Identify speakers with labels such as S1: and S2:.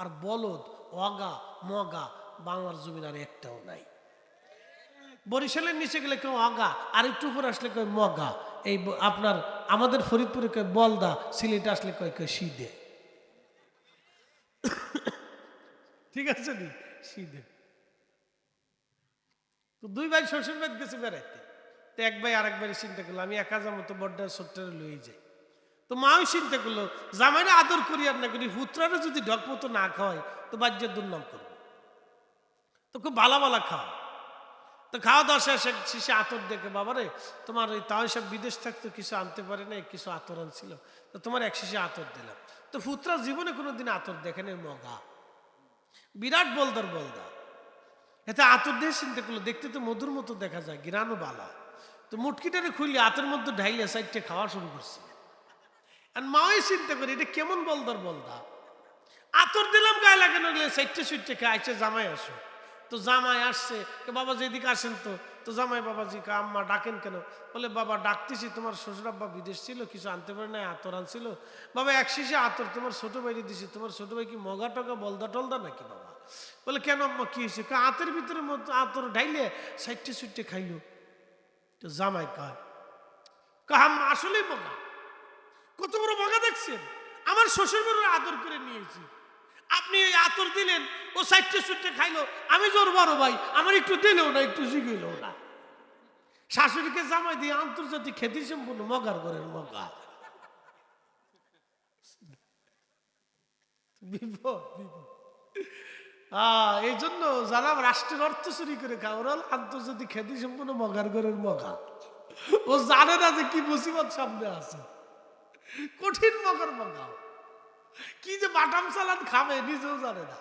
S1: আর বলদ, অগা, মগা, বাংলার জমিন আর একটাও নাই। বরিশালের নিচে গেলে কেউ অগা, আর একটু উপরে আসলে কেউ মগা। এই আপনার, আমাদের ফরিদপুরে কেউ বলদা, সিলেটে আসলে কয় কেউ সিদে। ঠিক আছে নি? সিদে। তো দুই ভাই শ্বশুর বাড়ি গেছে বেড়াইতে। তো এক ভাই আরেক ভাই চিন্তা করল, আমি একা যাব তো বড্ডা ছোট্টারে লয়ে যাই। তো মাও চিন্তা করল, জামাইরে আদর করি আর না করি হুতরারে যদি ঢক মতো না খাওয়াই তো বাজ্যের দুর্নাম করব। তো খুব ভালো ভালো খাওয়া তো খাওয়া দাওয়া শেষে শেষে আতর দেখে, বাবারে, তোমার ওই তাও সব বিদেশ থাকতো কিছু আনতে পারে না কিছু আতর আনছিল। তো তোমার এক শেষে আতর দিলাম। তো ফুতরা জীবনে কোনোদিন আতর দেখেনি মগা। বিরাট বলদার বলদা। এতে আতর দিয়ে চিন্তা করল, দেখতে তো মধুর মতো দেখা যায়, গিরানো বালা। তো মুটকিটারে খুললে আতের মধ্যে ঢাইলে সাইডটা খাওয়া শুরু করছে। আর মাওই চিন্তা করি, এটা কেমন বলদার বলদা? আতর দিলাম, গায়ে লাগানো গেলে সাইডটা সুইটটা খেয়ে, আইসে জামাই আসো। তো জামাই আসছে, কে বাবা যেদিকে আসেন তো। তো জামাই বাবাজি কা আম্মা ডাকেন কেন? বলে, বাবা ডাকতেছি, তোমার শ্বশুর আব্বা বিদেশ ছিল, কিছু আনতে পারে না আতর আনছিল। বাবা, এক শিশে আতর, তোমার ছোট ভাইরে দিছি, তোমার ছোট ভাই কি মগা টগা, বলদা টলদা নাকি বাবা? বলে, কেন আম্মা, কি হয়েছে? কা আতের ভিতরে মতো আতর ঢাইলে সাইডটা সুইটটা খাইলো। তো জামাই কয় কাহাম আসলেই মগা। কত বড় মগা দেখছেন? আমার শ্বশুর বাড়ি আদর করে নিয়েছি। আপনি এই আতর দিলেন, ও সাইডটা সুটে খাইলো, আমি জোর বড় ভাই, আমার একটু দিলেও না, একটু জিগেলেও না। শাশুড়িকে জামাই দিয়ে আন্তর্জাতিক খ্যাতি সম্পূর্ণ মগার ঘরের মগা। এই জন্য যারা রাষ্ট্রের অর্থ চুরি করে খায় ওরা আন্তর্জাতিক খ্যাতি সম্পূর্ণ মগার ঘরের মগা। ও জানে না যে কি মুসিবত সামনে আছে। কঠিন মকর মগা কি যে বাটাম সালাদ খাবে নিজেও জানে না।